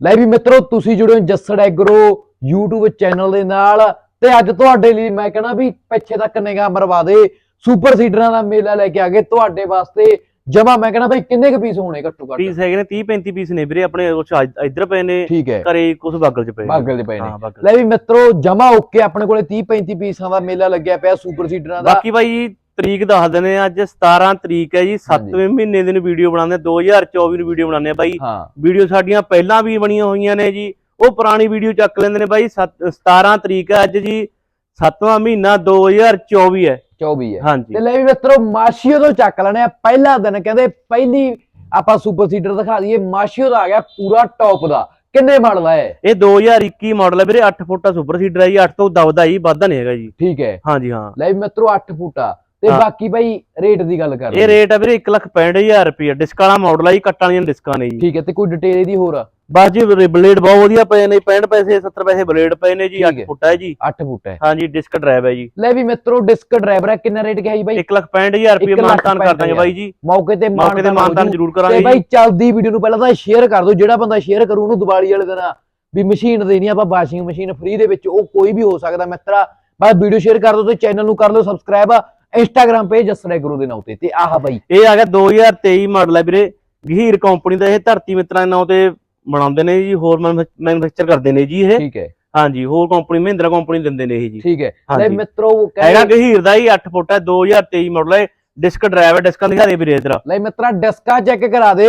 ਲੈ ਵੀ ਮਿੱਤਰੋ ਤੁਸੀਂ ਜੁੜੇ ਹੋ ਜੱਸੜ ਐਗਰੋ YouTube ਚੈਨਲ ਦੇ ਨਾਲ ਤੇ ਅੱਜ ਤੁਹਾਡੇ ਲਈ ਮੈਂ ਕਹਣਾ ਵੀ ਪਿੱਛੇ ਤੱਕ ਨਿਗਾਹ ਮਰਵਾ ਦੇ ਸੁਪਰ ਸੀਡਰਾਂ ਦਾ ਮੇਲਾ ਲੈ ਕੇ ਆ ਗਏ ਤੁਹਾਡੇ ਵਾਸਤੇ। ਜਮਾ ਮੈਂ ਕਹਣਾ ਬਈ ਕਿੰਨੇ ਕੁ ਪੀਸ ਹੋਣੇ ਘੱਟੋ ਘੱਟ? ਪੀਸ ਹੈਗੇ ਨੇ 30 35 ਪੀਸ ਨੇ ਵੀਰੇ ਆਪਣੇ ਅੱਜ- ਇੱਧਰ ਪਏ ਨੇ ਹੈ। ਘਰੇ ਕੁਝ ਬਾਗਲ ਚ ਪਏ ਬਾਗਲ ਦੇ ਪਏ ਨੇ। ਹਾਂ ਲੈ ਵੀ ਮਿੱਤਰੋ ਜਮਾ ਓਕੇ ਆਪਣੇ ਕੋਲੇ 30 35 ਪੀਸਾਂ ਦਾ ਮੇਲਾ ਲੱਗਿਆ ਪਿਆ ਸੁਪਰ ਸੀਡਰਾਂ ਦਾ। ਬਾਕੀ ਜੀ ਤਰੀਕ ਦੱਸ ਦਿੰਦੇ ਆ ਅੱਜ 17 ਤਰੀਕ ਹੈ ਜੀ 7ਵੇਂ ਮਹੀਨੇ ਦੀ ਨੂੰ ਵੀਡੀਓ ਬਣਾਉਂਦੇ 2024 ਨੂੰ ਵੀਡੀਓ ਬਣਾਉਂਦੇ ਆ ਬਾਈ। ਵੀਡੀਓ ਸਾਡੀਆਂ ਪਹਿਲਾਂ ਵੀ ਬਣੀਆਂ ਹੋਈਆਂ ਨੇ ਜੀ ਉਹ ਪੁਰਾਣੀ ਵੀਡੀਓ ਚੱਕ ਲੈਂਦੇ ਨੇ ਬਾਈ ਸੱਤ- 17 ਤਰੀਕ ਹੈ ਅੱਜ ਜੀ 7ਵਾਂ ਮਹੀਨਾ 2024 ਹੈ। 24 ਹੈ। ਹਾਂਜੀ। ਤੇ ਲੈ ਵੀ ਮਿੱਤਰੋ ਮਾਸ਼ੀਓ ਤੋਂ ਚੱਕ ਲੈਣੇ ਆ ਪਹਿਲਾ ਦਿਨ ਕਹਿੰਦੇ ਪਹਿਲੀ ਆਪਾਂ ਸੁਪਰ ਸੀਡਰ ਦਿਖਾ ਦਈਏ ਮਾਸ਼ੀਓ ਦਾ ਆ ਗਿਆ ਪੂਰਾ ਟੌਪ ਦਾ। ਕਿੰਨੇ ਮਾਡਲ ਹੈ ਇਹ? 2021 ਮਾਡਲ ਹੈ ਵੀਰੇ 8 ਫੁੱਟਾ ਸੁਪਰ ਸੀਡਰ ਹੈ ਜੀ 8 ਤੋਂ ਦਬਦਾ ਜੀ ਵਾਧਾ ਨਹੀਂ ਹੈਗਾ ਜੀ। ਠੀਕ ਹੈ। ਹਾਂਜੀ ਹਾਂ। ਲੈ ਵੀ ਮਿੱਤਰੋ 8 ਫੁੱਟਾ। ਤੇ ਹਾਂ। ਬਾਕੀ ਬਾਈ ਰੇਟ ਦੀ ਗੱਲ ਕਰ ਇਹ। ਰੇਟ ਹੈ ਵੀਰੇ 165000 ਰੁਪਏ ਡਿਸਕ ਵਾਲਾ ਮਾਡਲ ਹੈ ਜੀ ਕੱਟਾਂ ਵਾਲੀਆਂ ਡਿਸਕਾਂ ਨੇ ਜੀ। ਠੀਕ ਹੈ ਤੇ ਕੋਈ ਡਿਟੇਲ ਇਹਦੀ ਹੋਰ ਬਸ ਜੀ ਬਲੇਡ ਬਹੁਤ ਵਧੀਆ ਪਏ ਨੇ 65 ਪੈਸੇ 70 ਪੈਸੇ ਬਲੇਡ ਪਏ ਨੇ ਜੀ ਠੀਕ 8 ਹੈ। ਫੁੱਟਾ ਹੈ ਜੀ। 8 ਫੁੱਟ ਹੈ। ਹਾਂਜੀ ਡਿਸਕ ਡਰਾਈਵ ਹੈ ਜੀ। ਲੈ ਵੀ ਮਿੱਤਰੋ ਡਿਸਕ ਡਰਾਈਵਰ ਹੈ ਕਿੰਨਾ ਰੇਟ ਕਿਹਾ ਜੀ ਬਾਈ? 165000 ਰੁਪਏ ਇੱਕ ਲੱਖ ਮਾਨਤਾਨ ਕਰ ਦਾਂਗੇ ਬਾਈ ਜੀ। ਮੌਕੇ ਤੇ ਮੌਕੇ ਤੇ ਮਾਨਤਾਨ ਜ਼ਰੂਰ ਕਰਾਂਗੇ ਜੀ। ਬਾਈ ਚੱਲਦੀ ਵੀਡੀਓ ਨੂੰ ਪਹਿਲਾਂ ਤਾਂ ਸ਼ੇਅਰ ਕਰ ਦਿਓ ਜਿਹੜਾ ਬੰਦਾ ਸ਼ੇਅਰ ਕਰੂ ਉਹਨੂੰ ਦੀਵਾਲੀ ਵਾਲੇ ਦਿਨ ਵੀ ਮਸ਼ੀਨ ਦੇਣੀ ਆ, ਆਪਾਂ ਵਾਸ਼ਿੰਗ ਮਸ਼ੀਨ ਫ੍ਰੀ ਦੇ ਵਿੱਚ ਉਹ ਕੋਈ ਵੀ ਹੋ ਸਕਦਾ ਮਿੱਤਰਾ। ਬਸ ਵੀਡੀਓ ਸ਼ੇਅਰ ਕਰ ਦਿਓ ਤੇ ਚੈਨਲ ਨੂੰ ਕਰ ਲਓ ਸਬਸਕ੍ਰਾਈਬ ਇੰਸਟਾਗ੍ਰam ਪੇਜ ਜਸਰੇ ਗੁਰੂ ਦੇ ਨਾਂ ਤੇ ਤੇ ਆਹ ਬਾਈ। ਇਹ ਆ ਗਿਆ 2023 ਮਾਡਲ ਹੈ ਵੀਰੇ। ਗਹੀਰ ਕੰਪਨੀ ਦਾ ਇਹ ਧਰਤੀ ਮਿੱਤਰਾਂ ਦੇ ਨਾਂ ਤੇ ਬਣਾਉਂਦੇ ਨੇ ਜੀ ਹੋਰ ਮੈਨੂਫੈਕਚਰ ਕਰਦੇ ਨੇ ਜੀ ਇਹ। ਠੀਕ ਹੈ। ਹਾਂਜੀ ਹੋਰ ਕੰਪਨੀ ਮਹਿੰਦਰਾ ਕੰਪਨੀ ਦਿੰਦੇ ਨੇ ਇਹ ਜੀ। ਠੀਕ ਹੈ। ਲੈ। ਮਿੱਤਰੋ ਹੈਗਾ ਗਹੀਰ ਦਾ ਹੀ 8 ਫੁੱਟ ਹੈ 2023 ਮਾਡਲ ਹੈ। ਡਿਸਕ ਡਰਾਈਵ ਡਿਸਕਾਂ ਦਿਖਾ ਦੇ ਵੀਰੇ ਇਧਰ। ਲੈ ਮਿੱਤਰਾ ਡਿਸਕਾ ਚੈੱਕ ਕਰਾ ਦੇ।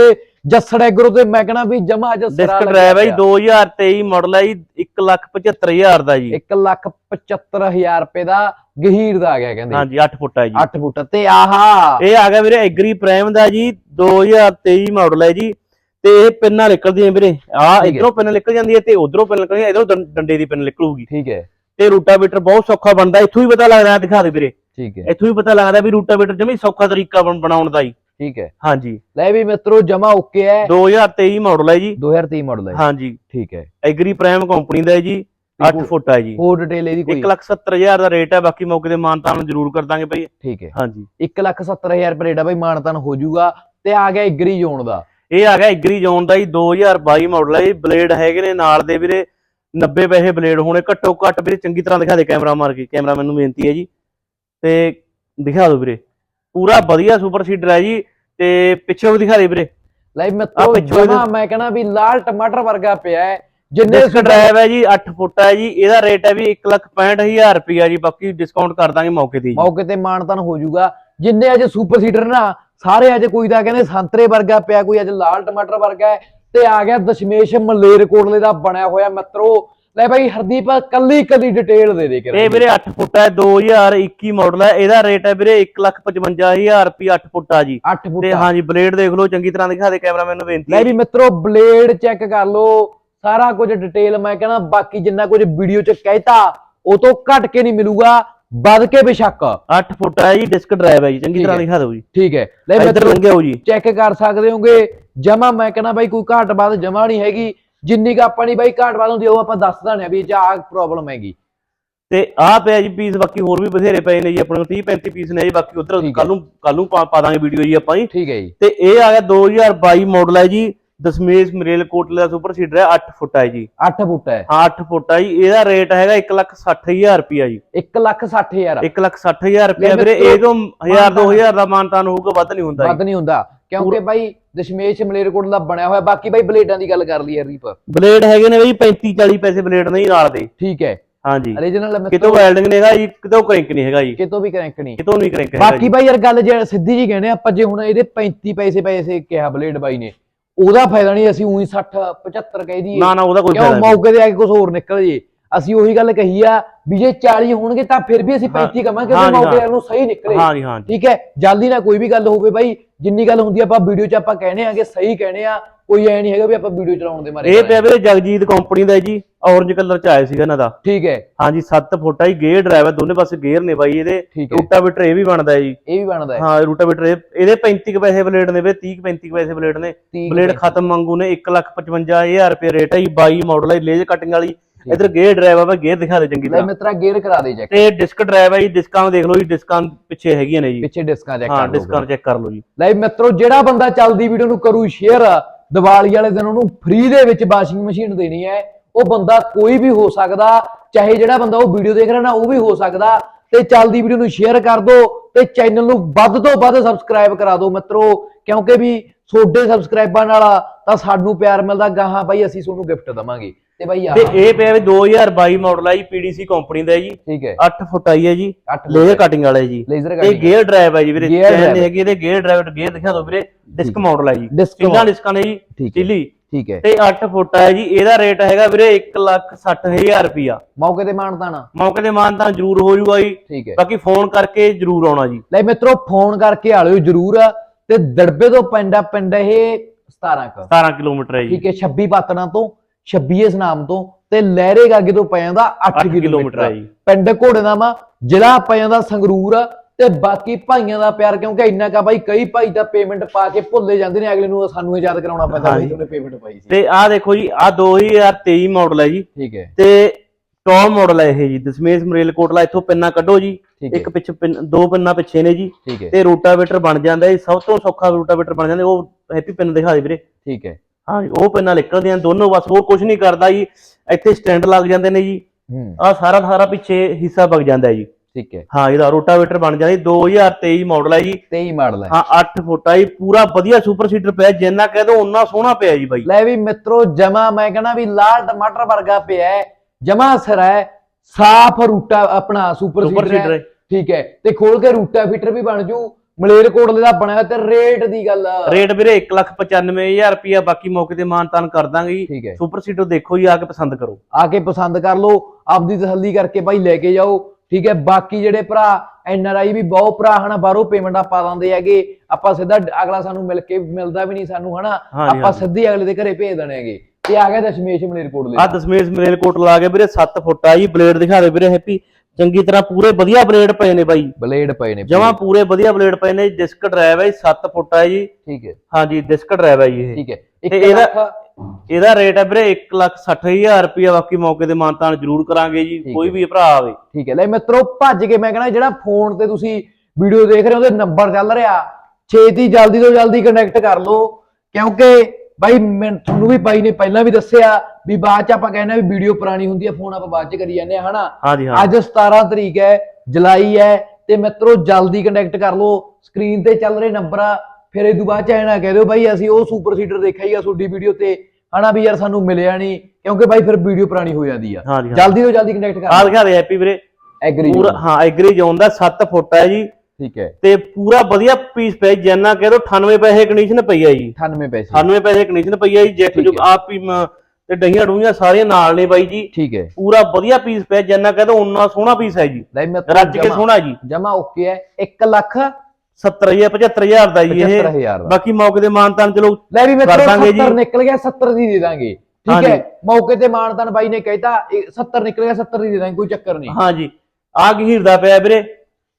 ਜਸੜੇ ਗੁਰੂ ਤੇ ਮੈਂ ਕਹਣਾ ਵੀ ਜਮਾ ਜਸਰਾ ਡਿਸਕ ਡਰਾਈਵ ਹੈ ਜੀ 2023 ਮਾਡਲ ਹੈ ਜੀ 175000 ਦਾ ਜੀ। 1 ਲੱਖ 75000 ਰੁਪਏ ਦਾ ਗਹੀਰ ਦਾ ਆ ਗਿਆ ਕਹਿੰਦੇ। ਹਾਂਜੀ 8 ਫੁੱਟ ਹੈ ਜੀ। 8 ਫੁੱਟ ਤੇ ਆਹਾ। ਇਹ ਆ ਗਿਆ ਵੀਰੇ ਐਗਰੀ ਪ੍ਰਾਈਮ ਦਾ ਜੀ 2023 ਮਾਡਲ ਹੈ ਜੀ। ਤੇ ਇਹ ਪਿੰਨਾਂ ਨਿਕਲਦੀਆਂ ਵੀਰੇ। ਆ ਹੈ। ਇਧਰੋਂ ਪਿੰਨ ਨਿਕਲ ਜਾਂਦੀ ਹੈ ਤੇ ਉਧਰੋਂ ਪਿੰਨ ਨਿਕਲਦੀ ਹੈ। ਇਧਰੋਂ ਡੰਡੇ ਦੀ ਪਿੰਨ ਨਿਕਲੂਗੀ। ਠੀਕ ਹੈ। ਤੇ ਰੂਟਾਵੇਟਰ ਬਹੁਤ ਸੌਖਾ ਬਣਦਾ। ਇੱਥੋਂ ਹੀ ਪਤਾ ਲੱਗਦਾ ਦਿਖਾ ਦੇ ਵੀਰੇ। ਠੀਕ ਹੈ। ਇੱਥੋਂ ਹੀ ਪਤਾ ਲੱਗਦਾ ਵੀ ਰੂਟਾਵੇਟਰ ਜਮੀ ਸੌਖਾ ਤਰੀਕਾ ਬਣ- ਬਣਾਉਣ ਦਾ ਜੀ ਠੀਕ ਹੈ। ਹਾਂਜੀ। ਲੈ ਵੀ ਮਿੱਤਰੋ ਜਮਾ ਓਕੇ ਹੈ। 2023 ਮਾਡਲ ਹੈ ਜੀ। 2023 ਮਾਡਲ ਹੈ। ਹਾਂਜੀ। ਠੀਕ ਹੈ। ਐਗਰੀ ਪ੍ਰਾਈਮ ਕੰਪਨੀ ਦਾ ਹੈ ਜੀ। 8 ਫੁੱਟ ਹੈ ਜੀ। ਹੋਰ ਡਿਟੇਲ ਇਹਦੀ ਕੋਈ। 170000 ਦਾ ਰੇਟ ਹੈ ਬਾਕੀ ਮੌਕੇ ਤੇ ਮਾਨਤਾਨ ਜ਼ਰੂਰ ਕਰ ਦਾਂਗੇ ਭਾਈ ਠੀਕ ਹੈ। ਹਾਂਜੀ। 1 ਲੱਖ 70000 ਰੁਪਏ ਰੇਟ ਆ ਬਈ ਮਾਨਤਨ ਹੋ ਜਾਊਗਾ। ਤੇ ਆ ਗਿਆ ਐਗਰੀ ਜ਼ੋਨ ਦਾ। ਇਹ ਆ ਗਿਆ ਐਗਰੀ ਜ਼ੋਨ ਦਾ ਜੀ 2022 ਮਾਡਲ ਹੈ ਜੀ। ਬਲੇਡ ਹੈਗੇ ਨੇ ਨਾਲ ਦੇ ਵੀਰੇ 90 ਪੈਸੇ ਬਲੇਡ ਹੋਣੇ ਘੱਟੋ ਘੱਟ ਵੀਰੇ ਚੰਗੀ ਤਰ੍ਹਾਂ ਦਿਖਾ ਦੇ ਕੈਮਰਾ ਮਾਰ ਕੇ। ਕੈਮਰਾ ਮੈਨੂੰ ਬੇਨਤੀ ਹੈ ਜੀ। ਤੇ ਦਿਖਾ ਦਿਓ ਵੀਰੇ। ਪੂਰਾ ਵਧੀਆ ਸੁਪਰ ਸੀਡਰ ਹੈ ਜੀ। ਤੇ ਪਿੱਛੋਂ ਵੀ ਦਿਖਾ ਦੇ ਵੀਰੇ। ਲੈ ਆਹ ਮਿੱਤਰੋ ਪਿੱਛੋਂ ਜਮਾ ਮੈਂ ਕਹਿੰਦਾ ਵੀ ਲਾਲ ਟਮਾਟਰ ਵਰਗਾ ਪਿਆ ਹੈ। ਜਿੰਨੇ ਡਿਸਕ ਡਰਾਈਵ ਹੈ ਜੀ 8 ਫੁੱਟ ਹੈ ਜੀ ਇਹਦਾ ਰੇਟ ਹੈ ਵੀ 165000 ਰੁਪਿਆ ਜੀ ਬਾਕੀ ਡਿਸਕਾਊਂਟ ਕਰ ਦਾਂਗੇ ਮੌਕੇ ਤੇ ਜੀ। ਮੌਕੇ ਤੇ ਮਾਨਤਨ ਹੋ ਜਾਊਗਾ। ਜਿੰਨੇ ਅੱਜ ਸੁਪਰ ਸੀਡਰ ਨਾ ਸਾਰੇ ਅੱਜ ਕੋਈ ਤਾਂ ਕਹਿੰਦੇ ਸੰਤਰੇ ਵਰਗਾ ਪਿਆ ਕੋਈ ਅੱਜ ਲਾਲ ਟਮਾਟਰ ਵਰਗਾ ਹੈ ਤੇ ਆ ਗਿਆ ਦਸ਼ਮੇਸ਼ ਮਲੇਰ ਕੋਟਲੇ ਦਾ ਬਣਿਆ ਹੋਇਆ ਮਿੱਤਰੋ। ਲੈ ਭਾਈ ਹਰਦੀਪ ਕੱਲੀ ਕੱਲੀ ਡਿਟੇਲ ਦੇ ਦੇ ਕੇ ਇਹ ਵੀਰੇ 8 ਫੁੱਟ ਹੈ 2021 ਮਾਡਲ ਹੈ ਇਹਦਾ ਰੇਟ ਹੈ ਵੀਰੇ 155000 ਰੁਪਏ 8 ਫੁੱਟ ਆ ਜੀ। 8 ਫੁੱਟ ਤੇ ਹਾਂਜੀ ਬਲੇਡ ਦੇਖ ਲਓ ਚੰਗੀ ਤਰ੍ਹਾਂ ਦਿਖਾ ਦੇ ਕੈਮਰਾ ਮੈਨੂੰ ਬੇਨਤੀ ਲੈ ਹੈ ਵੀ ਜੀ। ਮਿੱਤਰੋ ਬਲੇਡ ਚੈੱਕ ਕਰ ਲਓ। ਸਾਰਾ ਕੁਝ ਡਿਟੇਲ ਮੈਂ ਕਹਿੰਦਾ ਬਾਕੀ ਜਿੰਨਾ ਕੁਝ ਵੀਡੀਓ 'ਚ ਕਹਿਤਾ ਉਹ ਤੋਂ ਘਟ ਕੇ ਨਹੀਂ ਮਿਲੂਗਾ ਵੱਧ ਕੇ ਬੇਸ਼ੱਕ। 8 ਫੁੱਟ ਹੈ ਜੀ ਡਿਸਕ ਡਰਾਈਵ ਹੈ ਜੀ ਚੰਗੀ ਤਰ੍ਹਾਂ। ਦਿਖਾ ਦਿਓ ਜੀ। ਠੀਕ ਹੈ। ਲੈ ਮਿੱਤਰੋ ਲੰਘਿਆ ਹੋ ਜੀ। ਚੈੱਕ ਕਰ ਸਕਦੇ ਹੋਗੇ ਜਮਾ ਮੈਂ ਕਹਿੰਦਾ ਬਾਈ ਕੋਈ ਘਾਟ ਬਾਤ ਜਮਾ ਨਹੀਂ ਹੈਗੀ। ਜਿੰਨੀ ਕ ਆਪਾਂ ਨਹੀਂ ਬਾਈ ਘਾਟ ਬਾਤ ਹੁੰਦੀ ਆ, ਉਹ ਆਪਾਂ ਦੱਸ ਦਿੰਦੇ ਵੀ ਇਹ ਆਹ ਪ੍ਰੋਬਲਮ ਹੈਗੀ। ਤੇ ਆਹ ਪਿਆ ਜੀ ਪੀਸ ਬਾਕੀ ਹੋਰ ਵੀ ਬਥੇਰੇ ਪਏ ਨੇ ਜੀ ਆਪਣੇ ਕੋਲ 30 35 ਪੀਸ ਨੇ ਜੀ ਬਾਕੀ ਉਧਰ। ਕੱਲ ਨੂੰ ਕੱਲ ਨੂੰ ਪਾ ਦਾਂਗੇ ਵੀਡੀਓ ਜੀ ਆਪਾਂ ਜੀ। ਠੀਕ ਹੈ ਜੀ। ਤੇ ਇਹ ਆ ਗਿਆ 2022 ਮਾਡਲ ਹੈ ਜੀ। ਦਸਮੇਸ਼ ਮਰੇਲ ਕੋਟਲੇ ਦਾ ਸੁਪਰ ਸੀਡਰ ਹੈ 8 ਫੁੱਟ ਹੈ ਜੀ। 8 ਫੁੱਟ ਹੈ। ਹਾਂ 8 ਫੁੱਟ ਹੈ ਜੀ। ਇਹਦਾ ਰੇਟ ਹੈਗਾ 160000 ਰੁਪਿਆ ਜੀ। 1 ਲੱਖ 60 ਹਜ਼ਾਰ। 160000 ਰੁਪਿਆ ਵੀਰੇ ਇਹ ਤੋਂ 1000 ਮਾਨਤਾਨ- 2000 ਦਾ ਮਾਨਤਾਨ ਹੋਊਗਾ ਵੱਧ ਨਹੀਂ ਹੁੰਦਾ ਵੱਧ ਨਹੀਂ ਹੁੰਦਾ। ਕਿਉਂਕਿ ਬਾਈ ਦਸ਼ਮੇਸ਼ ਮਲੇਰਕੋਟ ਦਾ ਬਣਿਆ ਹੋਇਆ। ਬਾਕੀ ਬਾਈ ਬਲੇਡਾਂ ਦੀ ਗੱਲ ਕਰ ਲਈ ਰੀਪ। ਬਲੇਡ ਹੈਗੇ ਨੇ ਬਈ 35 40 ਪੈਸੇ ਬਲੇਡ ਨਹੀਂ ਨਾਲ ਦੇ। ਠੀਕ ਹੈ। ਹਾਂਜੀ origignal ਕਿਤੋਂ ਵੈਲਡਿੰਗ ਨਹੀਂ ਹੈਗਾ ਜੀ ਕਿਤੋਂ ਕ੍ਰੈਂਕ ਨਹੀਂ ਹੈਗਾ ਜੀ। ਕਿਤੋਂ ਵੀ ਕਰੈਂਕ ਨਹੀਂ। ਕਿਤੋਂ ਨਹੀਂ ਕ੍ਰੈਂਕ ਬਾਕੀ ਬਾਈ ਯਾਰ ਗੱਲ ਜੇ ਸਿੱਧੀ ਜੀ ਕਹਿੰਦੇ ਆਪਾਂ ਜੇ ਹੁਣ ਇਹਦੇ 35 ਪੈਸੇ ਪੈਸੇ ਕਿਹਾ ਬਲੇਡ ਬਾਈ ਨੇ ਉਹਦਾ ਫਾਇਦਾ ਨਹੀਂ ਅਸੀਂ ਉਹੀ 60 75 ਕਹਿ ਦਈਏ। ਨਾ ਨਾ ਉਹਦਾ ਕੋਈ ਕਿਉਂ ਫਾਇਦਾ ਨਹੀਂ। ਮੌਕੇ ਤੇ ਆ ਕੇ ਕੁਝ ਹੋਰ ਨਿਕਲ ਜੇ? ਅਸੀਂ ਉਹੀ ਗੱਲ ਕਹੀ ਆ ਵੀ ਜੇ 40 ਹੋਣਗੇ ਤਾਂ ਫਿਰ ਵੀ ਅਸੀਂ 35 ਕਵਾਂਗੇ ਹਾਂ ਕਿ ਮੌਕੇ ਹਾਂ। ਨੂੰ ਸਹੀ ਨਿਕਲੇ। ਹਾਂ ਹਾਂ ਠੀਕ ਹੈ ਜਲਦੀ ਨਾ ਕੋਈ ਵੀ ਗੱਲ ਹੋਵੇ ਬਾਈ ਜਿੰਨੀ ਗੱਲ ਹੁੰਦੀ ਆ ਆਪਾਂ ਵੀਡੀਓ 'ਚ ਆਪਾਂ ਕਹਿੰਦੇ ਆਗੇ ਸਹੀ ਕਹਿੰਦੇ ਆ ਕੋਈ ਐ ਨਹੀਂ ਹੈਗਾ ਵੀ ਆਪਾਂ ਵੀਡੀਓ ਚਲਾਉਣ ਦੇ ਮਾਰੇ ਇਹ ਪਿਆ ਵੀਰੇ ਜਗਜੀਤ ਕੰਪਨੀ ਦਾ ਜੀ ਔਰੰਜ ਕਲਰ ਚ ਆਇਆ ਸੀਗਾ ਇਹਨਾਂ ਦਾ। ਹਾਂ। ਠੀਕ ਹੈ। ਹਾਂਜੀ 7 ਫੁੱਟ ਆ ਜੀ ਗੇਅਰ ਡਰਾਈਵਰ ਦੋਨੇ ਪਾਸੇ ਗੇਅਰ ਨੇ ਬਾਈ ਇਹਦੇ। ਹੈ। ਰੂਟਾਵੇਟਰ ਇਹ ਵੀ ਬਣਦਾ ਹੈ ਜੀ। ਇਹ ਵੀ ਬਣਦਾ ਹੈ। ਹਾਂ ਰੂਟਾਵੇਟਰ ਇਹ- ਇਹਦੇ 35 ਕੁ ਪੈਸੇ ਬਲੇਡ ਨੇ ਵੇ 30 ਕੁ 35 ਕੁ ਪੈਸੇ ਬਲੇਡ ਨੇ। ਬਲੇਡ ਖਤਮ ਮੰਗੂ ਨੇ 155000 ਰੁਪਏ ਰੇਟ ਹੈ ਜੀ 22 ਮਾਡਲ ਹੈ ਲੇਜ਼ ਕਟਿੰਗ ਵਾਲੀ। ਇਧਰ ਗੇਅਰ ਡਰਾਈਵ ਆ ਵਾ ਗੇਅਰ ਦਿਖਾ ਦੇ ਚੰਗੀ ਲੈ ਤਰ੍ਹਾਂ। ਮਿੱਤਰਾ ਗੇਅਰ ਕਰਾ ਦੇ ਚੈੱਕ ਤੇ ਡਿਸਕ ਡਰਾਈਵ ਹੈ ਜੀ ਡਿਸਕਾਂ ਦੇਖ ਲਓ ਜੀ ਡਿਸਕਾਂ ਪਿੱਛੇ ਹੈਗੀਆਂ ਨੇ ਜੀ। ਪਿੱਛੇ ਡਿਸਕਾਂ ਚੈੱਕ ਹਾਂ ਕਰ ਲਓ ਡਿਸਕਾਂ ਚੈੱਕ ਕਰ ਲਓ ਜੀ। ਲੈ ਮਿੱਤਰੋ ਜਿਹੜਾ ਬੰਦਾ ਚੱਲਦੀ ਵੀਡੀਓ ਨੂੰ ਕਰੂ ਸ਼ੇਅਰ ਦੀਵਾਲੀ ਵਾਲੇ ਦਿਨ ਉਹਨੂੰ ਫ੍ਰੀ ਦੇ ਵਿੱਚ ਵਾਸ਼ਿੰਗ ਮਸ਼ੀਨ ਦੇਣੀ ਹੈ। ਉਹ ਬੰਦਾ ਕੋਈ ਵੀ ਹੋ ਸਕਦਾ ਚਾਹੇ ਜਿਹੜਾ ਬੰਦਾ ਉਹ ਵੀਡੀਓ ਦੇਖ ਰਿਹਾ ਨਾ ਉਹ ਵੀ ਹੋ ਸਕਦਾ। ਤੇ ਚੱਲਦੀ ਵੀਡੀਓ ਨੂੰ ਸ਼ੇਅਰ ਕਰ ਦਿਓ ਤੇ ਚੈਨਲ ਨੂੰ ਵੱਧ ਤੋਂ ਵੱਧ ਸਬਸਕ੍ਰਾਈਬ ਕਰਾ ਦਿਓ ਮਿੱਤਰੋ। ਕਿਉਂਕਿ ਵੀ ਤੁਹਾਡੇ ਸਬਸਕ੍ਰਾਈਬਾਂ ਨਾਲ ਤਾਂ ਸਾਨੂੰ ਪਿਆਰ ਮਿਲਦਾ ਗਾਹਾਂ ਬਾਈ ਅਸੀਂ ਤੁਹਾਨੂੰ ਗਿਫਟ ਦਵਾਂਗੇ। ਤੇ ਬਾਈ ਆ ਤੇ ਇਹ ਪਿਆ ਵੀ 2022 ਮਾਡਲ ਆ ਜੀ ਪੀਡੀਸੀ ਕੰਪਨੀ ਦਾ ਜੀ। ਠੀਕ ਹੈ। 8 ਫੁੱਟ ਆਈ ਹੈ ਜੀ। 8 ਲੇਜ਼ਰ ਕਟਿੰਗ ਵਾਲਾ ਜੀ। ਲੇਜ਼ਰ ਇਹ ਗੇਅਰ ਡਰਾਈਵ ਹੈ ਜੀ ਵੀਰੇ। ਚੈਨ। ਨਹੀਂ ਹੈਗੀ ਇਹਦੇ ਗੇਅਰ ਡਰਾਈਵ ਗੇਅਰ ਦਿਖਾ ਦਿਓ ਵੀਰੇ। ਡਿਸਕ ਮਾਡਲ ਹੈ ਜੀ। ਸਿੰਗਲ ਡਿਸਕਾਂ ਨੇ ਜੀ ਹੈ। ਚਿੱਲੀ ਠੀਕ ਹੈ। ਤੇ 8 ਫੁੱਟ ਹੈ ਜੀ ਇਹਦਾ ਰੇਟ ਹੈਗਾ ਵੀਰੇ 160000 ਰੁਪਿਆ ਮੌਕੇ ਤੇ ਮਾਨਤਾਣਾ ਮੌਕੇ ਤੇ ਮਾਨ ਤਾਂ ਜ਼ਰੂਰ ਹੋ ਜੂਗਾ ਜੀ। ਠੀਕ ਹੈ। ਬਾਕੀ ਫੋਨ ਕਰਕੇ ਜ਼ਰੂਰ ਆਉਣਾ ਜੀ। ਲੈ ਮਿੱਤਰੋ ਫੋਨ ਕਰਕੇ ਆਲਿਓ ਜਰੂਰ। ਤੇ ਦੜਬੇ ਤੋਂ ਪਿੰਡਾ ਪਿੰਡ ਇਹ 17 ਕ। 17 ਕਿਲੋਮੀਟਰ ਹੈ ਜੀ। ਠੀਕ ਹੈ 26 ਪਾਤਣਾ ਤੋਂ। 26 ਇਸਨਾਮ ਤੋਂ ਤੇ ਲਹਿਰੇ ਗਾਗੇ ਤੋਂ ਪੈ ਜਾਂਦਾ 8 8 ਕਿਲੋਮੀਟਰ ਕਿਲੋਮੀਟਰ ਹੈ ਜੀ। ਪਿੰਡ ਘੋੜੇਨਾਮਾ ਜ਼ਿਲ੍ਹਾ ਪੈ ਜਾਂਦਾ ਸੰਗਰੂਰ ਤੇ ਬਾਕੀ ਭਾਈਆਂ ਦਾ ਪਿਆਰ ਕਿਉਂਕਿ ਇੰਨਾ ਕਾ ਬਾਈ ਕਈ ਭਾਈ ਤਾਂ ਪੇਮੈਂਟ ਪਾ ਕੇ ਭੁੱਲੇ ਜਾਂਦੇ ਨੇ ਅਗਲੇ ਨੂੰ ਸਾਨੂੰ ਇਹ ਯਾਦ ਕਰਾਉਣਾ ਪੈਂਦਾ। ਬਈ ਉਹਨੇ ਪੇਮੈਂਟ ਪਾਈ ਸੀ। ਤੇ ਆਹ ਦੇਖੋ ਜੀ ਆਹ 2023 ਮਾਡਲ ਹੈ ਜੀ। ਠੀਕ ਹੈ। ਤੇ ਟੌਪ ਮਾਡਲ ਹੈ ਇਹ ਜੀ ਦਸ਼ਮੇਸ਼ ਮਰੇਲ ਕੋਟਲਾ ਇੱਥੋਂ ਪਿੰਨਾ ਕੱਢੋ ਜੀ। ਇੱਕ ਪਿੱਛੇ ਪਿੰਨ- ਦੋ ਪਿੰਨਾ ਪਿੱਛੇ ਨੇ ਜੀ। ਤੇ ਰੋਟਾਵੇਟਰ ਬਣ ਜਾਂਦਾ ਜੀ ਸਭ ਤੋਂ ਸੌਖਾ ਰੋਟਾਵੇਟਰ ਬਣ ਜਾਂਦਾ ਉਹ ਹੈਪੀ ਪਿੰਨ ਦਿਖਾ ਦੇ ਵੀਰੇ। ਠੀਕ ਹੈ। ਹਾਂ ਉਹ ਪਿੰਨਾਂ ਨਿਕਲਦੀਆਂ ਦੋਨੋਂ ਬਸ ਹੋਰ ਕੁਝ ਨਹੀਂ ਕਰਦਾ ਜੀ। ਇੱਥੇ ਸਟੈਂਡ ਲੱਗ ਜਾਂਦੇ ਨੇ ਜੀ। ਹੂੰ। ਆਹ ਸਾਰਾ ਸਾਰਾ ਪਿੱਛੇ ਹਿੱਸਾ ਵਗ ਜਾਂਦਾ ਜੀ। ਠੀਕ ਹੈ। ਹਾਂ ਇਹਦਾ ਰੋਟਾਵੇਟਰ ਬਣ ਜਾਂਦਾ ਜੀ। 2023 ਮਾਡਲ ਹੈ ਜੀ। 23 ਮਾਡਲ ਹੈ। ਹਾਂ 8 ਫੁੱਟ ਆ ਜੀ। ਪੂਰਾ ਵਧੀਆ ਸੁਪਰ ਸੀਟਰ ਪਿਆ। ਜਿੰਨਾ ਕਹਿ ਦੋ ਓਨਾ ਸੋਹਣਾ ਪਿਆ ਜੀ ਬਾਈ। ਲੈ ਵੀ ਮਿੱਤਰੋ ਜਮਾ ਮੈਂ ਕਹਿੰਦਾ ਵੀ ਲਾਲ ਟਮਾਟਰ ਵਰਗਾ ਪਿਆ ਹੈ। ਜਮਾ ਸਿਰ ਹੈ। ਸਾਫ਼ ਰੂਟਾ ਆਪਣਾ ਸੁਪਰ ਸੀਟਰ। ਠੀਕ ਹੈ। ਤੇ ਖੋਲ ਕੇ ਰੂਟਾ ਫੀਟਰ ਵੀ ਬਣ ਜੂ। ਮਲੇਰ ਕੋਟਲੇ ਦਾ ਬਣਿਆ ਤੇ ਰੇਟ ਦੀ ਗੱਲ। ਆ। ਰੇਟ ਵੀਰੇ 195000 ਰੁਪਿਆ ਬਾਕੀ ਮੌਕੇ ਤੇ ਮਾਨਤਾਨ ਕਰ ਦਾਂਗੇ ਜੀ। ਠੀਕ ਹੈ। ਸੁਪਰ ਸੀਟਰ ਦੇਖੋ ਜੀ ਆ ਕੇ ਪਸੰਦ ਕਰੋ। ਆ ਕੇ ਪਸੰਦ ਕਰ ਲਓ ਆਪਦੀ ਤਸੱਲੀ ਕਰਕੇ ਭਾਈ ਲੈ ਕੇ ਜਾਓ। ਠੀਕ ਹੈ ਬਾਕੀ ਜਿਹੜੇ ਭਰਾ ਐਨ ਆਰ ਆਈ ਵੀ ਬਹੁਤ ਭਰਾ ਹਨਾ ਬਾਹਰੋਂ ਪੇਮੈਂਟਾਂ ਪਾ ਦਿੰਦੇ ਹੈਗੇ। ਆਪਾਂ ਸਿੱਧਾ ਅਗਲਾ ਸਾਨੂੰ ਮਿਲ ਕੇ ਮਿਲਦਾ ਵੀ ਨਹੀਂ ਸਾਨੂੰ ਹਨਾ? ਹਾਂਜੀ, ਆਪਾਂ ਹਾਂਜੀ। ਸਿੱਧੀ ਅਗਲੇ ਦੇ ਘਰੇ ਭੇਜ ਦੇਣੇ ਹੈਗੇ। ਤੇ ਆ ਗਿਆ ਦਸ਼ਮੇਸ਼ ਮਲੇਰ ਕੋਟਲੇ ਆ ਦਸ਼ਮੇਸ਼ ਮਰੇਲ ਕੋਟ ਲਾ ਕੇ ਵੀਰੇ 7 ਫੁੱਟ ਆ ਜੀ ਬਲੇਡ ਦਿਖਾ ਦੇ ਵੀਰੇ ਹੈਪੀ ਚੰਗੀ ਤਰ੍ਹਾਂ ਪੂਰੇ ਵਧੀਆ ਬਲੇਡ ਪਏ ਨੇ ਬਾਈ। ਬਲੇਡ ਪਏ ਨੇ ਜਮਾ ਪੂਰੇ। ਵਧੀਆ ਬਲੇਡ ਪਏ ਨੇ ਡਿਸਕ ਡਰਾਈਵ ਹੈ 7 ਫੁੱਟ ਆ ਜੀ। ਠੀਕ ਹੈ। ਹਾਂਜੀ ਡਿਸਕ ਡਰਾਈਵ ਹੈ ਜੀ ਇਹ। ਠੀਕ ਹੈ। ਤੇ ਇਹਦਾ- ਇਹਦਾ ਰੇਟ ਹੈ ਵੀਰੇ 160000 ਰੁਪਿਆ ਬਾਕੀ ਮੌਕੇ ਤੇ ਮਾਨਤਾਨ ਜ਼ਰੂਰ ਕਰਾਂਗੇ ਜੀ ਕੋਈ ਹੈ। ਵੀ ਭਰਾ ਆਵੇ। ਠੀਕ ਹੈ। ਲੈ ਮਿੱਤਰੋ ਭੱਜ ਕੇ ਮੈਂ ਕਹਿੰਦਾ ਜਿਹੜਾ ਫੋਨ ਤੇ ਤੁਸੀਂ ਵੀਡੀਓ ਦੇਖ ਰਹੇ ਹੋ ਉਹਦੇ ਨੰਬਰ ਚੱਲ ਰਿਹਾ। ਛੇਤੀ ਜਲਦੀ ਤੋਂ ਜਲਦੀ ਕਨੈਕਟ ਕਰ ਲਓ ਕਿਉਂਕਿ ਬਾਈ ਮੈਂ ਤੁਹਾਨੂੰ ਵੀ ਬਾਈ ਨੇ ਪਹਿਲਾਂ ਵੀ ਦੱਸਿਆ ਵੀ ਬਾਅਦ ਚ ਆਪਾਂ ਕਹਿੰਦੇ ਆ ਵੀ ਵੀਡੀਓ ਪੁਰਾਣੀ ਹੁੰਦੀ ਹੈ ਫੋਨ ਆਪਾਂ ਬਾਅਦ ਚ ਕਰੀ ਜਾਂਦੇ ਆ ਹਨਾ? ਹਾਂਜੀ ਹਾਂ ਅੱਜ 17 ਤਰੀਕ ਹੈ ਜੁਲਾਈ ਹੈ ਤੇ ਮਿੱਤਰੋ ਜਲਦੀ ਕਨੈਕਟ ਕਰ ਲਓ ਸਕਰੀਨ ਤੇ ਚੱਲ ਰਹੇ ਨੰਬਰ ਆ ਫਿਰ ਇਹ ਤੋਂ ਬਾਅਦ ਚ ਕਹਿ ਦਿਓ ਬਾਈ ਅਸੀਂ ਉਹ ਸੁਪਰ ਸੀਡਰ ਦੇਖਿਆ ਹੀ ਆ ਤੁਹਾਡੀ ਵੀਡੀਓ ਤੇ ਹਨਾ ਵੀ ਯਾਰ ਸਾਨੂੰ ਮਿਲਿਆ ਨਹੀਂ ਕਿਉਂਕਿ ਬਾਈ ਫਿਰ ਵੀਡੀਓ ਪੁਰਾਣੀ ਹੋ ਜਾਂਦੀ ਆ। ਹਾਂਜੀ ਹਾਂ ਜਲਦੀ ਤੋਂ ਜਲਦੀ ਕਨੈਕਟ ਕਰ ਆ ਦਿਖਾ ਦੇ ਹੈਪੀ ਵੀਰੇ। ਐਗਰੀ ਪੂਰਾ ਹਾਂ ਐਗਰੀ ਜ਼ੋਨ ਦਾ 7 ਫੁੱਟ ਹੈ ਜੀ। ਠੀਕ ਹੈ। ਤੇ ਪੂਰਾ ਵਧੀਆ ਪੀਸ ਜੀ, ਜਿੰਨਾ ਕਹਿ ਦੋ 98 ਪੈਸੇ ਕੰਡੀਸ਼ਨ ਪਈ ਹੈ ਜੀ। 98 ਪੈਸੇ। 98 ਪੈਸੇ ਕੰਡੀਸ਼ਨ ਪਈ ਹੈ ਜੀ ਜੈਕ ਠੀਕ ਜੋ ਹੈ। ਆਪ ਹੀ ਮ- ਤੇ ਡਹੀਆਂ ਡੂਹੀਆਂ ਸਾਰੀਆਂ ਨਾਲ ਨੇ ਬਾਈ ਜੀ। ਠੀਕ ਹੈ। ਪੂਰਾ ਵਧੀਆ ਪੀਸ ਪਿਆ ਜਿੰਨਾ ਕਹਿ ਦੋ ਉਨਾ ਸੋਹਣਾ ਪੀਸ ਹੈ ਜੀ। ਮੈਂ ਰੱਜ ਕੇ ਸੋਹਣਾ ਜੀ। ਜਮਾ ਓਕੇ ਹੈ। 1 ਲੱਖ 70000 75000 ਦਾ ਜੀ ਇਹ। 75000 ਦਾ। ਬਾਕੀ ਮੌਕੇ ਦੇ ਮਾਨਤਾਨ ਚਲੋ ਲੈ ਵੀ ਮਿੱਤਰੋ ਦਾਂਗੇ ਜੀ। 70 ਨਿਕਲ ਗਿਆ 70 ਦੀ ਦੇ ਦਾਂਗੇ। ਠੀਕ। ਹੈ। ਮੌਕੇ ਤੇ ਮਾਨਤਾਨ ਬਾਈ ਨੇ ਕਹਿਤਾ ਇਹ 70 ਨਿਕਲ ਗਿਆ 70 ਦੀ ਦੇ ਦਾਂਗੇ ਕੋਈ ਚੱਕਰ ਨਹੀਂ। ਹਾਂ ਜੀ ਆ ਗਹੀਰ ਦਾ ਪਿਆ ਵੀਰੇ?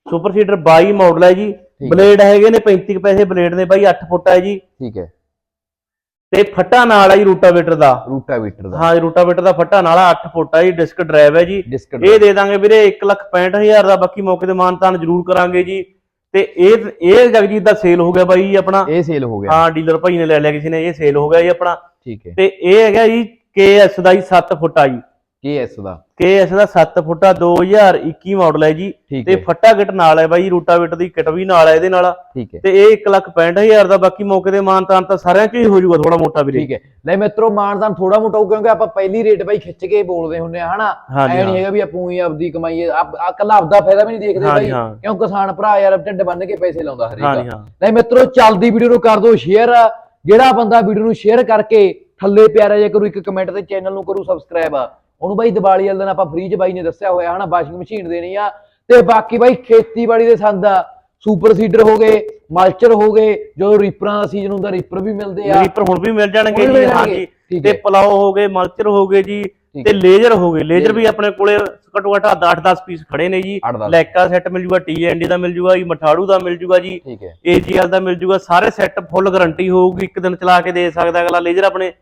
ਸੁਪਰ ਸੀਡਰ 22 ਮਾਡਲ ਹੈ ਜੀ। ਬਲੇਡ ਹੈਗੇ ਨੇ 35 ਕੁ ਪੈਸੇ ਬਲੇਡ ਨੇ ਬਾਈ 8 ਫੁੱਟ ਹੈ ਜੀ। ਠੀਕ ਹੈ। ਤੇ ਫੱਟਾ ਨਾਲ ਹੈ ਜੀ ਰੂਟਾਵੇਟਰ ਦਾ। ਰੂਟਾਵੀਟਰ ਦਾ। ਹਾਂ ਜੀ ਰੂਟਾਵੇਟਰ ਦਾ ਫੱਟਾ ਨਾਲ ਆ 8 ਫੁੱਟ ਜੀ ਡਿਸਕ ਡਰਾਈਵ ਹੈ ਜੀ। ਇਹ ਦੇ ਦਾਂਗੇ ਵੀਰੇ 165000 ਦਾ ਬਾਕੀ ਮੌਕੇ ਤੇ ਮਾਨਤਾਨ ਜ਼ਰੂਰ ਕਰਾਂਗੇ ਜੀ। ਤੇ ਇਹ ਇਹ ਜਗਜੀਤ ਦਾ ਸੇਲ ਹੋ ਗਿਆ ਬਾਈ ਆਪਣਾ। ਇਹ ਸੇਲ ਹੋ ਗਿਆ। ਹਾਂ ਡੀਲਰ ਭਾਈ ਨੇ ਲੈ ਲਿਆ ਕਿਸੇ ਨੇ ਇਹ ਸੇਲ ਹੋ ਗਿਆ ਜੀ ਆਪਣਾ। ਠੀਕ ਹੈ। ਤੇ ਇਹ ਹੈਗਾ ਜੀ KS ਦਾ ਜੀ 7 ਫੁੱਟ ਆ ਜੀ। ਕੇਐਸ ਦਾ। KS ਦਾ 7 ਫੁੱਟਾ 2021 ਮਾਡਲ ਹੈ ਜੀ। ਤੇ ਫੱਟਾ ਕਿਟ ਨਾਲ ਹੈ ਬਾਈ ਰੂਟਾਵੇਟਰ ਦੀ ਕਿਟ ਵੀ ਨਾਲ ਹੈ ਇਹਦੇ ਨਾਲ। ਠੀਕ ਹੈ। ਤੇ ਇਹ 165000 ਦਾ ਬਾਕੀ ਮੌਕੇ ਤੇ ਮਾਨਤਾਨ ਤਾਂ ਸਾਰਿਆਂ 'ਚ ਹੀ ਹੋ ਜਾਊਗਾ ਥੋੜਾ ਮੋਟਾ ਵੀਰੇ। ਠੀਕ ਹੈ। ਲੈ ਮਿੱਤਰੋ ਮਾਨਦਾਨ ਥੋੜਾ ਮੋਟਾ ਹੋਊ ਕਿਉਂਕਿ ਆਪਾਂ ਪਹਿਲੀ ਰੇਟ ਬਾਈ ਖਿੱਚ ਕੇ ਬੋਲਦੇ ਹੁੰਨੇ ਆ ਹਨਾ? ਐ ਨਹੀਂ। ਹੈਗਾ ਵੀ ਆਪੂ ਹੀ ਆਪਦੀ ਕਮਾਈ ਆ ਕੱਲਾ ਆਪਦਾ ਫਾਇਦਾ ਵੀ ਨਹੀਂ ਦੇਖਦੇ ਬਾਈ। ਕਿਉਂ ਕਿਸਾਨ ਭਰਾ ਯਾਰ ਢਿੱਡ ਬੰਨ ਕੇ ਪੈਸੇ ਲਾਉਂਦਾ ਹਰੇਕ। ਲੈ ਮਿੱਤਰੋ ਚੱਲਦੀ ਵੀਡੀਓ ਨੂੰ ਕਰ ਦਿਓ ਸ਼ੇਅਰ ਜਿਹੜਾ ਬੰਦਾ ਵੀਡੀਓ ਨੂੰ ਸ਼ੇਅਰ ਕਰਕੇ ਥੱਲੇ ਪਿਆਰਾ ਜਿਹਾ ਕਰੂ ਇੱਕ ਕਮੈਂਟ ਤੇ ਚੈਨਲ ਨੂੰ ਕਰੂ ਸਬਸਕ੍ਰਾਈਬ ਉਹਨੂੰ ਬਾਈ ਦੀਵਾਲੀ ਵਾਲੇ ਦਿਨ ਆਪਾਂ ਫ੍ਰੀ ਚ ਬਾਈ ਨੇ ਦੱਸਿਆ ਹੋਇਆ ਹਨਾ ਵਾਸ਼ਿੰਗ ਮਸ਼ੀਨ ਦੇਣੀ ਆ। ਤੇ ਬਾਕੀ ਬਾਈ ਖੇਤੀਬਾੜੀ ਦੇ ਸੰਦ ਆ। ਸੁਪਰ ਸੀਡਰ ਹੋ ਗਏ ਮਲਚਰ ਹੋ ਗਏ ਜਦੋਂ ਰੀਪਰਾਂ ਦਾ ਸੀਜ਼ਨ ਹੁੰਦਾ ਰੀਪਰ ਵੀ ਮਿਲਦੇ ਆ। ਰੀਪਰ ਹੁਣ ਵੀ ਮਿਲ ਜਾਣਗੇ ਜੀ ਹਾਂਜੀ। ਤੇ। ਪਲਾਓ ਹੋ ਗਏ ਮਲਚਰ ਹੋ ਗਏ ਜੀ ਤੇ। ਲੇਜ਼ਰ ਹੋ ਗਏ। ਲੇਜ਼ਰ ਵੀ ਆਪਣੇ ਕੋਲੇ ਘੱਟੋ ਘੱਟ 8-10 ਪੀਸ ਖੜੇ ਨੇ ਜੀ। ਲੈਕਾ ਸੈੱਟ ਮਿਲ ਜੂਗਾ ਟੀਐਨਡੀ ਦਾ ਮਿਲ ਜੂਗਾ ਜੀ ਮਠਾੜੂ ਦਾ ਮਿਲ ਜੂਗਾ ਜੀ ਏਜੀਐਲ ਦਾ ਮਿਲ ਜੂਗਾ ਸਾਰੇ ਸੈੱਟ ਫੁੱਲ ਗਾਰੰਟੀ ਹੋਊਗੀ ਇੱਕ ਦਿਨ ਚਲਾ ਕੇ ਦੇ ਸਕਦਾ ਅਗਲਾ ਲੇਜ਼ਰ ਆਪਣੇ।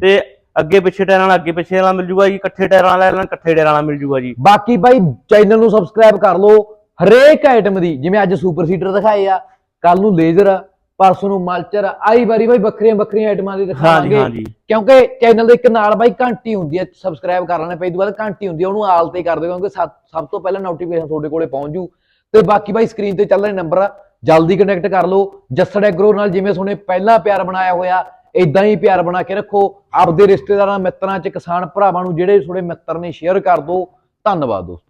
ਤੇ ਅੱਗੇ ਪਿੱਛੇ ਟਾਇਰਾਂ ਵਾਲਾ ਅੱਗੇ ਪਿੱਛੇ ਵਾਲਾ ਮਿਲ ਜੂਗਾ ਜੀ ਇਕੱਠੇ ਟਾਇਰਾਂ ਵਾਲਾ ਲੈਣਾ ਇਕੱਠੇ ਟਾਇਰਾਂ ਵਾਲਾ ਮਿਲ ਜੂਗਾ ਜੀ। ਬਾਕੀ ਭਾਈ ਚੈਨਲ ਨੂੰ ਸਬਸਕ੍ਰਾਈਬ ਕਰ ਲਓ। ਹਰੇਕ ਆਈਟਮ ਦੀ ਜਿਵੇਂ ਅੱਜ ਸੁਪਰ ਸੀਟਰ ਦਿਖਾਏ ਆ ਕੱਲ ਨੂੰ ਲੇਜ਼ਰ ਪਰਸੋਂ ਨੂੰ ਮਲਚਰ ਆਈ ਵਾਰੀ ਬਾਈ ਵੱਖਰੀਆਂ ਵੱਖਰੀਆਂ ਆਈਟਮਾਂ ਦੀ ਦਿਖਾਵਾਂਗੇ ਕਿਉਂਕਿ ਚੈਨਲ ਦੇ ਇੱਕ ਨਾਲ ਬਾਈ ਘੰਟੀ ਹੁੰਦੀ ਹੈ ਸਬਸਕ੍ਰਾਈਬ ਕਰ ਲੈਣਾ ਪਈ ਤੋਂ ਬਾਅਦ ਘੰਟੀ ਹੁੰਦੀ ਹੈ ਉਹਨੂੰ ਆਲ ਤੇ ਕਰ ਦਿਓ ਕਿਉਂਕਿ ਸਭ ਤੋਂ ਪਹਿਲਾਂ ਨੋਟੀਫਿਕੇਸ਼ਨ ਤੁਹਾਡੇ ਕੋਲੇ ਪਹੁੰਚ ਜੂ। ਤੇ ਬਾਕੀ ਬਾਈ ਸਕਰੀਨ ਤੇ ਚੱਲ ਰਹੇ ਨੰਬਰ ਆ ਜਲਦੀ ਕਨੈਕਟ ਕਰ ਲਓ। ਜੱਸੜ ਐਗਰੋ ਨਾਲ ਜਿਵੇਂ ਤੁਹਾਨੇ ਪਹਿਲਾਂ ਪਿਆਰ ਬਣਾਇਆ ਹੋਇਆ ਇਦਾਂ ਹੀ ਪਿਆਰ ਬਣਾ ਕੇ ਰੱਖੋ। ਆਪਦੇ ਰਿਸ਼ਤੇਦਾਰਾਂ, ਮਿੱਤਰਾਂ ਚ ਕਿਸਾਨ ਭਰਾਵਾਂ ਨੂੰ ਜਿਹੜੇ ਤੁਹਾਡੇ ਮਿੱਤਰ ਨੇ ਸ਼ੇਅਰ ਕਰ ਦਿਓ। ਧੰਨਵਾਦ ਦੋਸਤੋ।